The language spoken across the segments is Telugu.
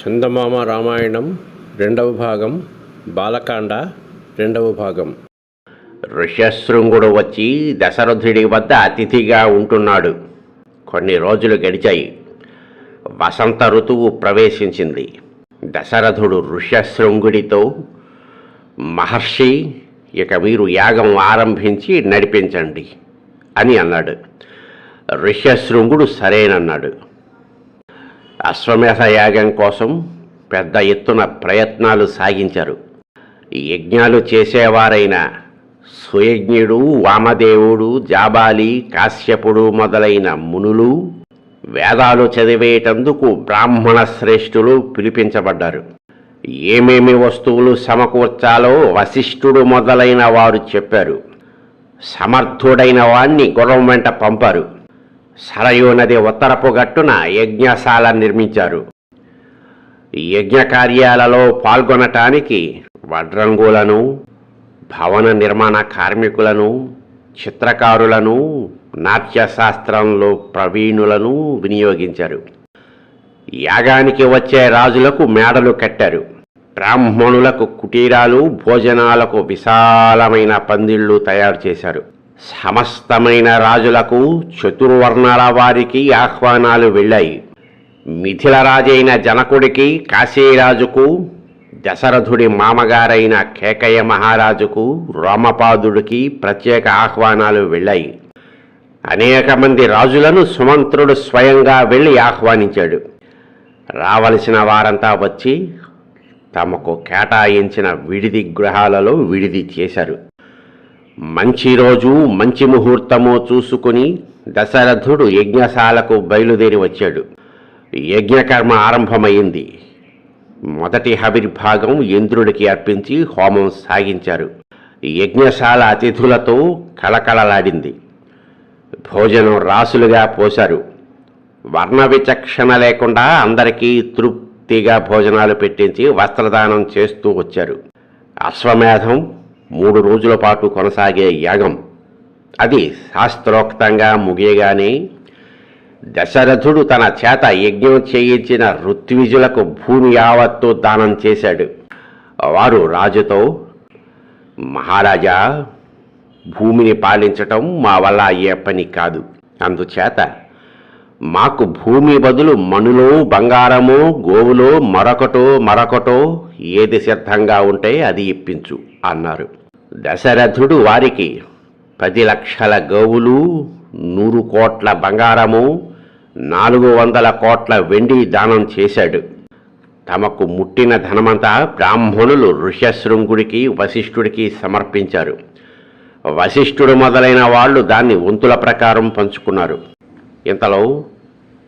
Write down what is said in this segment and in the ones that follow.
చందమామ రామాయణం రెండవ భాగం బాలకాండ రెండవ భాగం. ఋష్యశృంగుడు వచ్చి దశరథుడి వద్ద అతిథిగా ఉంటున్నాడు. కొన్ని రోజులు గడిచాయి. వసంత ఋతువు ప్రవేశించింది. దశరథుడు ఋష్యశృంగుడితో మహర్షి ఇక మీరు యాగం ఆరంభించి నడిపించండి అని అన్నాడు. ఋష్యశృంగుడు సరేనన్నాడు. అశ్వమేధ యాగం కోసం పెద్ద ఎత్తున ప్రయత్నాలు సాగించారు. యజ్ఞాలు చేసేవారైన సుయజ్ఞుడు వామదేవుడు జాబాలి కాశ్యపుడు మొదలైన మునులు వేదాలు చదివేటందుకు బ్రాహ్మణ శ్రేష్ఠులు పిలిపించబడ్డారు. ఏమేమి వస్తువులు సమకూర్చాలో వశిష్ఠుడు మొదలైన వారు చెప్పారు. సమర్థుడైన వాణ్ణి గుర్రం వెంట పంపారు. సరయూ నది ఉత్తరపు గట్టున యజ్ఞశాల నిర్మించారు. యజ్ఞ కార్యాలలో పాల్గొనటానికి వడ్రంగులను భవన నిర్మాణ కార్మికులను చిత్రకారులను నాట్యశాస్త్రంలో ప్రవీణులను వినియోగించారు. యాగానికి వచ్చే రాజులకు మేడలు కట్టారు. బ్రాహ్మణులకు కుటీరాలు భోజనాలకు విశాలమైన పందిళ్ళు తయారు చేశారు. సమస్తమైన రాజులకు చతుర్వర్ణాల వారికి ఆహ్వానాలు వెళ్ళాయి. మిథిల రాజైన జనకుడికి కాశీరాజుకు దశరథుడి మామగారైన కేకయ్య మహారాజుకు రోమపాదుడికి ప్రత్యేక ఆహ్వానాలు వెళ్ళాయి. అనేక మంది రాజులను సుమంత్రుడు స్వయంగా వెళ్ళి ఆహ్వానించాడు. రావలసిన వారంతా వచ్చి తమకు కేటాయించిన విడిది గృహాలలో విడిది చేశారు. మంచి రోజు మంచి ముహూర్తము చూసుకుని దశరథుడు యజ్ఞశాలకు బయలుదేరి వచ్చాడు. యజ్ఞకర్మ ఆరంభమైంది. మొదటి హవిర్భాగం ఇంద్రుడికి అర్పించి హోమం సాగించారు. యజ్ఞశాల అతిథులతో కళకళలాడింది. భోజనం రాసులుగా పోశారు. వర్ణ విచక్షణ లేకుండా అందరికీ తృప్తిగా భోజనాలు పెట్టించి వస్త్రదానం చేస్తూ వచ్చారు. అశ్వమేధం మూడు రోజుల పాటు కొనసాగే యాగం. అది శాస్త్రోక్తంగా ముగియగానే దశరథుడు తన చేత యజ్ఞం చేయించిన ఋత్విజులకు భూమి యావత్తు దానం చేశాడు. వారు రాజుతో మహారాజా భూమిని పాలించటం మా వల్ల అయ్యే పని కాదు. అందుచేత మాకు భూమి బదులు మణులో బంగారమో గోవులో మరొకటో మరొకటో ఏది సిద్ధంగా ఉంటే అది ఇప్పించు. అన్నారు. దశరథుడు వారికి పది లక్షల గోవులు నూరు కోట్ల బంగారము నాలుగు వందల కోట్ల వెండి దానం చేశాడు. తమకు ముట్టిన ధనమంతా బ్రాహ్మణులు ఋష్యశృంగుడికి వశిష్ఠుడికి సమర్పించారు. వశిష్ఠుడు మొదలైన వాళ్ళు దాన్ని వంతుల ప్రకారం పంచుకున్నారు. ఇంతలో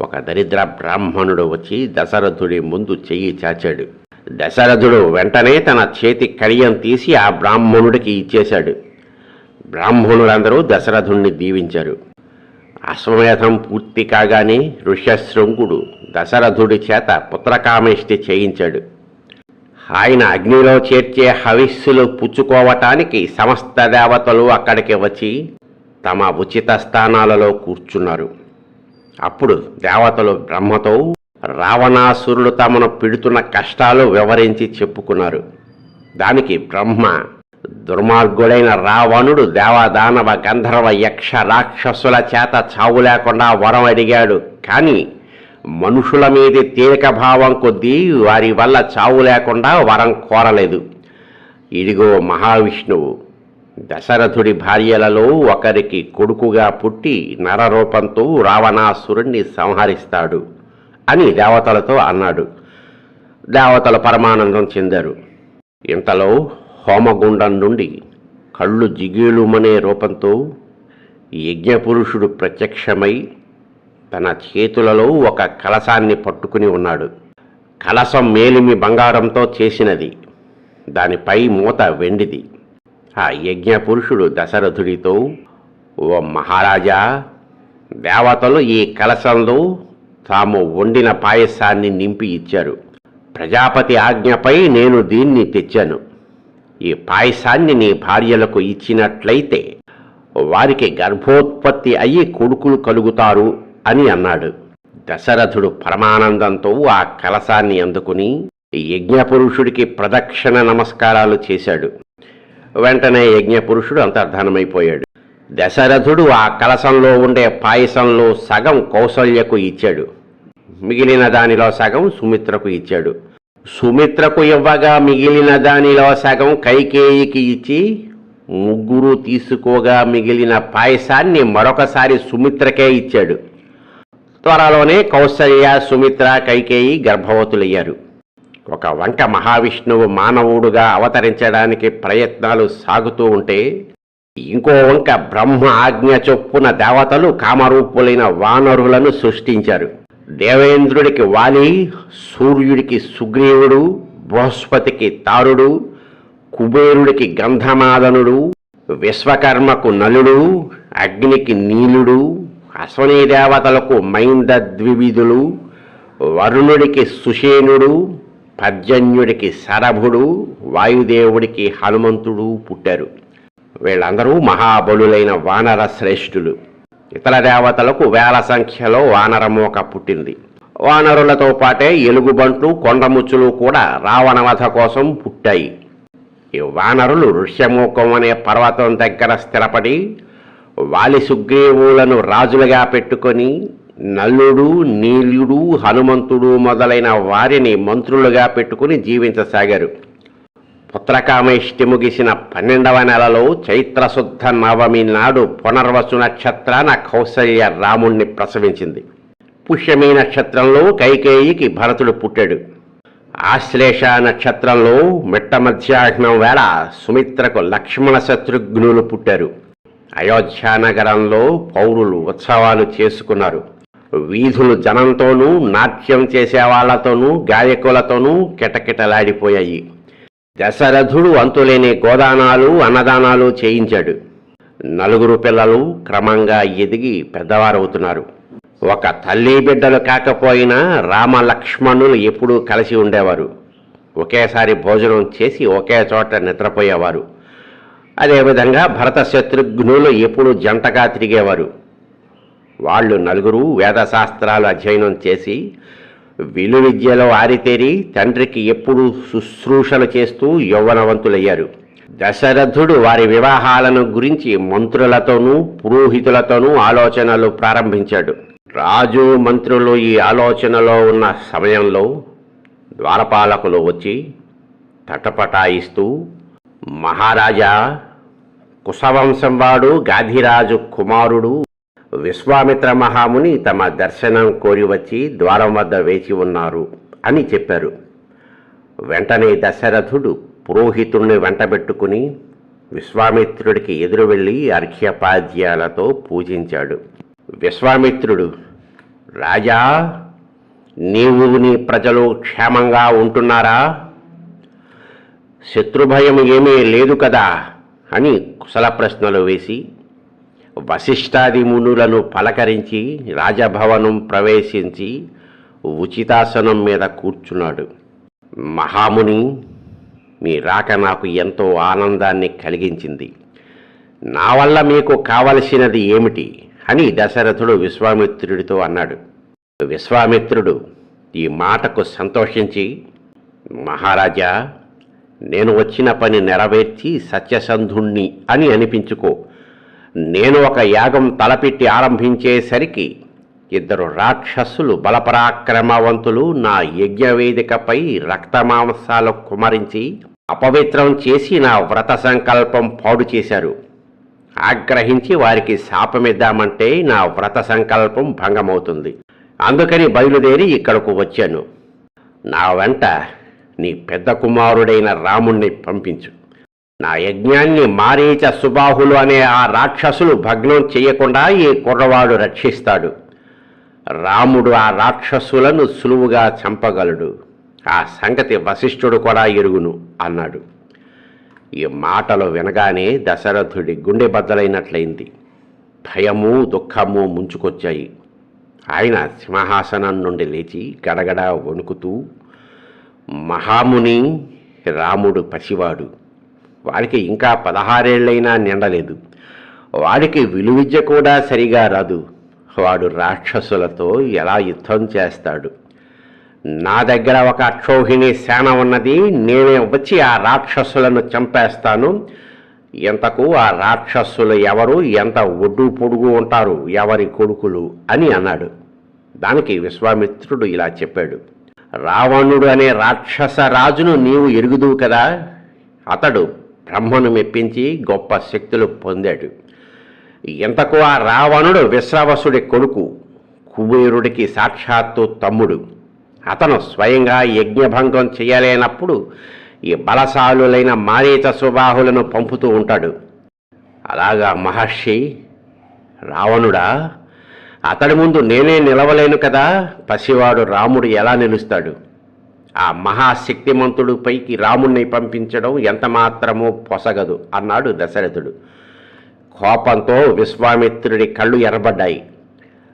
ఒక దరిద్ర బ్రాహ్మణుడు వచ్చి దశరథుడి ముందు చెయ్యి చాచాడు. దశరథుడు వెంటనే తన చేతి కడియం తీసి ఆ బ్రాహ్మణుడికి ఇచ్చేశాడు. బ్రాహ్మణులందరూ దశరథుణ్ణి దీవించారు. అశ్వమేధం పూర్తి కాగానే ఋష్యశృంగుడు దశరథుడి చేత పుత్రకామేష్టి చేయించాడు. ఆయన అగ్నిలో చేర్చే హవిస్సులు పుచ్చుకోవటానికి సమస్త దేవతలు అక్కడికి వచ్చి తమ ఉచిత స్థానాలలో కూర్చున్నారు. అప్పుడు దేవతలు బ్రహ్మతో రావణాసురులు తమను పిడుతున్న కష్టాలు వివరించి చెప్పుకున్నారు. దానికి బ్రహ్మ దుర్మార్గుడైన రావణుడు దేవదానవ గంధర్వ యక్ష రాక్షసుల చేత చావు లేకుండా వరం అడిగాడు. కానీ మనుషుల మీది తేలిక భావం కొద్దీ వారి వల్ల చావు లేకుండా వరం కోరలేదు. ఇదిగో మహావిష్ణువు దశరథుడి భార్యలలో ఒకరికి కొడుకుగా పుట్టి నరరూపంతో రావణాసురుణ్ణి సంహరిస్తాడు. అని దేవతలతో అన్నాడు. దేవతలు పరమానందం చెందారు. ఇంతలో హోమగుండం నుండి కళ్ళు జిగేలుమనే రూపంతో యజ్ఞపురుషుడు ప్రత్యక్షమై తన చేతులలో ఒక కలశాన్ని పట్టుకుని ఉన్నాడు. కలశం మేలిమి బంగారంతో చేసినది. దానిపై మూత వెండిది. ఆ యజ్ఞ పురుషుడు దశరథుడితో ఓ మహారాజా దేవతలు ఈ కలశంలో తాము వండిన పాయసాన్ని నింపి ఇచ్చారు. ప్రజాపతి ఆజ్ఞపై నేను దీన్ని తెచ్చాను. ఈ పాయసాన్ని నీ భార్యలకు ఇచ్చినట్లయితే వారికి గర్భోత్పత్తి అయ్యి కొడుకులు కలుగుతారు అని అన్నాడు. దశరథుడు పరమానందంతో ఆ కలసాన్ని అందుకుని యజ్ఞపురుషుడికి ప్రదక్షిణ నమస్కారాలు చేశాడు. వెంటనే యజ్ఞపురుషుడు అంతర్ధానమైపోయాడు. దశరథుడు ఆ కలశంలో ఉండే పాయసంలో సగం కౌసల్యకు ఇచ్చాడు. మిగిలిన దానిలో సగం సుమిత్రకు ఇచ్చాడు. సుమిత్రకు ఇవ్వగా మిగిలిన దానిలో సగం కైకేయికి ఇచ్చి ముగ్గురు తీసుకోగా మిగిలిన పాయసాన్ని మరొకసారి సుమిత్రకే ఇచ్చాడు. త్వరలోనే కౌసల్య సుమిత్ర కైకేయి గర్భవతులయ్యారు. ఒక వంక మహావిష్ణువు మానవుడుగా అవతరించడానికి ప్రయత్నాలు సాగుతూ ఉంటే ఇంకో వంక బ్రహ్మ ఆజ్ఞ చొప్పున దేవతలు కామరూపులైన వానరులను సృష్టించారు. దేవేంద్రుడికి వాలి సూర్యుడికి సుగ్రీవుడు బృహస్పతికి తారుడు కుబేరుడికి గంధమాదనుడు విశ్వకర్మకు నలుడు అగ్నికి నీలుడు అశ్వనీ దేవతలకు మైంద ద్వివిధులు వరుణుడికి సుషేనుడు పర్జన్యుడికి శరభుడు వాయుదేవుడికి హనుమంతుడు పుట్టారు. వీళ్ళందరూ మహాబలులైన వానర శ్రేష్ఠులు. ఇతర దేవతలకు వేల సంఖ్యలో వానరమోక పుట్టింది. వానరులతో పాటే ఎలుగుబంట్లు కొండముచ్చులు కూడా రావణవధ కోసం పుట్టాయి. ఈ వానరులు ఋష్యమూకం అనే పర్వతం దగ్గర స్థిరపడి వాలి సుగ్రీవులను రాజులుగా పెట్టుకొని నల్లుడు నీలుడు హనుమంతుడు మొదలైన వారిని మంత్రులుగా పెట్టుకుని జీవించసాగారు. పుత్రకామేష్టి ముగిసిన పన్నెండవ నెలలో చైత్రశుద్ధ నవమి నాడు పునర్వసు నక్షత్రాన కౌసల్య రాముణ్ణి ప్రసవించింది. పుష్యమి నక్షత్రంలో కైకేయికి భరతుడు పుట్టాడు. ఆశ్లేష నక్షత్రంలో మిట్ట మధ్యాహ్నం వేళ సుమిత్రకు లక్ష్మణ శత్రుఘ్నులు పుట్టారు. అయోధ్యానగరంలో పౌరులు ఉత్సవాలు చేసుకున్నారు. వీధులు జనంతోనూ నాట్యం చేసేవాళ్ళతోనూ గాయకులతోనూ కిటకిటలాడిపోయాయి. దశరథుడు అంతులేని గోదానాలు అన్నదానాలు చేయించాడు. నలుగురు పిల్లలు క్రమంగా ఎదిగి పెద్దవారవుతున్నారు. ఒక తల్లి బిడ్డలు కాకపోయినా రామ లక్ష్మణులు ఎప్పుడూ కలిసి ఉండేవారు. ఒకేసారి భోజనం చేసి ఒకే చోట నిద్రపోయేవారు. అదేవిధంగా భరత శత్రుఘ్నులు ఎప్పుడూ జంటగా తిరిగేవారు. వాళ్ళు నలుగురు వేదశాస్త్రాలు అధ్యయనం చేసి విలు విద్యలో ఆరితేరి తండ్రికి ఎప్పుడూ శుశ్రూషలు చేస్తూ యౌవనవంతులయ్యారు. దశరథుడు వారి వివాహాలను గురించి మంత్రులతోనూ పురోహితులతోనూ ఆలోచనలు ప్రారంభించాడు. రాజు మంత్రులు ఈ ఆలోచనలో ఉన్న సమయంలో ద్వారపాలకులు వచ్చి తటపటాయిస్తూ మహారాజా కుశవంశం వాడు గాధిరాజు కుమారుడు విశ్వామిత్ర మహాముని తమ దర్శనం కోరి వచ్చి ద్వారం వద్ద వేచి ఉన్నారు అని చెప్పారు. వెంటనే దశరథుడు పురోహితుణ్ణి వెంటబెట్టుకుని విశ్వామిత్రుడికి ఎదురు వెళ్ళి అర్ఘ్యపాద్యాలతో పూజించాడు. విశ్వామిత్రుడు రాజా నీవు నీ ప్రజలు క్షేమంగా ఉంటున్నారా? శత్రుభయం ఏమీ లేదు కదా? అని కుశల ప్రశ్నలు వేసి వశిష్ఠాది మునులను పలకరించి రాజభవనం ప్రవేశించి ఉచితాసనం మీద కూర్చున్నాడు. మహాముని మీ రాక నాకు ఎంతో ఆనందాన్ని కలిగించింది. నా వల్ల మీకు కావలసినది ఏమిటి? అని దశరథుడు విశ్వామిత్రుడితో అన్నాడు. విశ్వామిత్రుడు ఈ మాటకు సంతోషించి మహారాజా నేను వచ్చిన పని నెరవేర్చి సత్యసంధుణ్ణి అని అనిపించుకో. నేను ఒక యాగం తలపెట్టి ఆరంభించేసరికి ఇద్దరు రాక్షసులు బలపరాక్రమవంతులు నా యజ్ఞవేదికపై రక్తమాంసాలు కుమరించి అపవిత్రం చేసి నా వ్రత సంకల్పం పాడు చేశారు. ఆగ్రహించి వారికి శాపమిద్దామంటే నా వ్రత సంకల్పం భంగమవుతుంది. అందుకని బయలుదేరి ఇక్కడకు వచ్చాను. నా వెంట నీ పెద్ద కుమారుడైన రాముణ్ణి పంపించు. నా యజ్ఞాన్ని మారీచ సుబాహులు అనే ఆ రాక్షసులు భగ్నం చేయకుండా ఈ కుర్రవాడు రక్షిస్తాడు. రాముడు ఆ రాక్షసులను సులువుగా చంపగలడు. ఆ సంగతి వశిష్ఠుడు కూడా ఎరుగును అన్నాడు. ఈ మాటలు వినగానే దశరథుడి గుండె బద్దలైనట్లయింది. భయము దుఃఖము ముంచుకొచ్చాయి. ఆయన సింహాసనం నుండి లేచి గడగడ వణుకుతూ మహాముని రాముడు పసివాడు. వాడికి ఇంకా పదహారేళ్ళైనా నిండలేదు. వాడికి విలువిద్య కూడా సరిగా రాదు. వాడు రాక్షసులతో ఎలా యుద్ధం చేస్తాడు? నా దగ్గర ఒక అక్షోహిణి సేన ఉన్నది నేనే వచ్చి ఆ రాక్షసులను చంపేస్తాను. ఎంతకు ఆ రాక్షసులు ఎవరు ఎంత ఒడ్డు పొడుగు ఉంటారు ఎవరి కొడుకులు అని అన్నాడు. దానికి విశ్వామిత్రుడు ఇలా చెప్పాడు. రావణుడు అనే రాక్షస రాజును నీవు ఎరుగుదువు కదా? అతడు బ్రహ్మను మెప్పించి గొప్ప శక్తులు పొందాడు. ఎంతకు ఆ రావణుడు విశ్రావసుడి కొడుకు కుబేరుడికి సాక్షాత్తు తమ్ముడు. అతను స్వయంగా యజ్ఞభంగం చేయలేనప్పుడు ఈ బలశాలులైన మారీత సుబాహులను పంపుతూ ఉంటాడు. అలాగా మహర్షి రావణుడా అతడి ముందు నేనే నిలవలేను కదా పసివాడు రాముడు ఎలా నిలుస్తాడు? ఆ మహాశక్తిమంతుడు పైకి రాముణ్ణి పంపించడం ఎంతమాత్రమో పొసగదు అన్నాడు దశరథుడు. కోపంతో విశ్వామిత్రుడి కళ్ళు ఎర్రబడ్డాయి.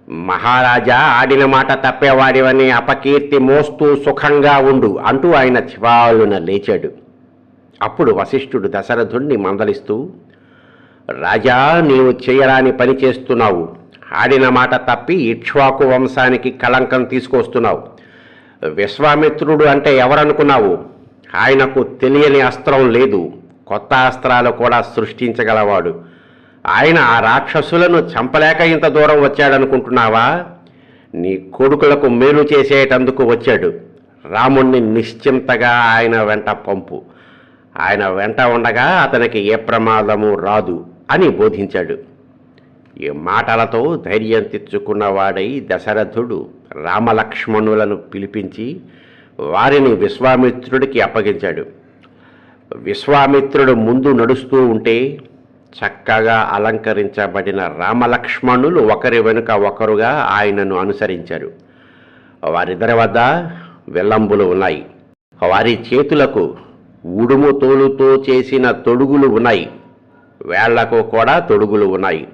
మహారాజా ఆడిన మాట తప్పేవాడివని అపకీర్తి మోస్తూ సుఖంగా ఉండు అంటూ ఆయన చివాలున లేచాడు. అప్పుడు వశిష్ఠుడు దశరథుణ్ణి మందలిస్తూ రాజా నీవు చేయరాని పని చేస్తున్నావు. ఆడిన మాట తప్పి ఇక్ష్వాకు వంశానికి కళంకం తీసుకొస్తున్నావు. విశ్వామిత్రుడు అంటే ఎవరనుకున్నావు? ఆయనకు తెలియని అస్త్రం లేదు. కొత్త అస్త్రాలు కూడా సృష్టించగలవాడు. ఆయన ఆ రాక్షసులను చంపలేక ఇంత దూరం వచ్చాడనుకుంటున్నావా? నీ కొడుకులకు మేలు చేసేటందుకు వచ్చాడు. రాముణ్ణి నిశ్చింతగా ఆయన వెంట పంపు. ఆయన వెంట ఉండగా అతనికి ఏ ప్రమాదము రాదు అని బోధించాడు. ఈ మాటలతో ధైర్యం తెచ్చుకున్నవాడై దశరథుడు రామలక్ష్మణులను పిలిపించి వారిని విశ్వామిత్రుడికి అప్పగించాడు. విశ్వామిత్రుడు ముందు నడుస్తూ ఉంటే చక్కగా అలంకరించబడిన రామలక్ష్మణులు ఒకరి వెనుక ఒకరుగా ఆయనను అనుసరించారు. వారిద్దరి వద్ద వెల్లంబులు ఉన్నాయి. వారి చేతులకు ఉడుము తోలుతో చేసిన తొడుగులు ఉన్నాయి. వేళ్ళకు కూడా తొడుగులు ఉన్నాయి.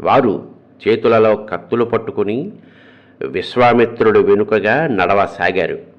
వారు చేతులలో కత్తులు పట్టుకుని విశ్వామిత్రుడు వెనుకగా నడవసాగారు.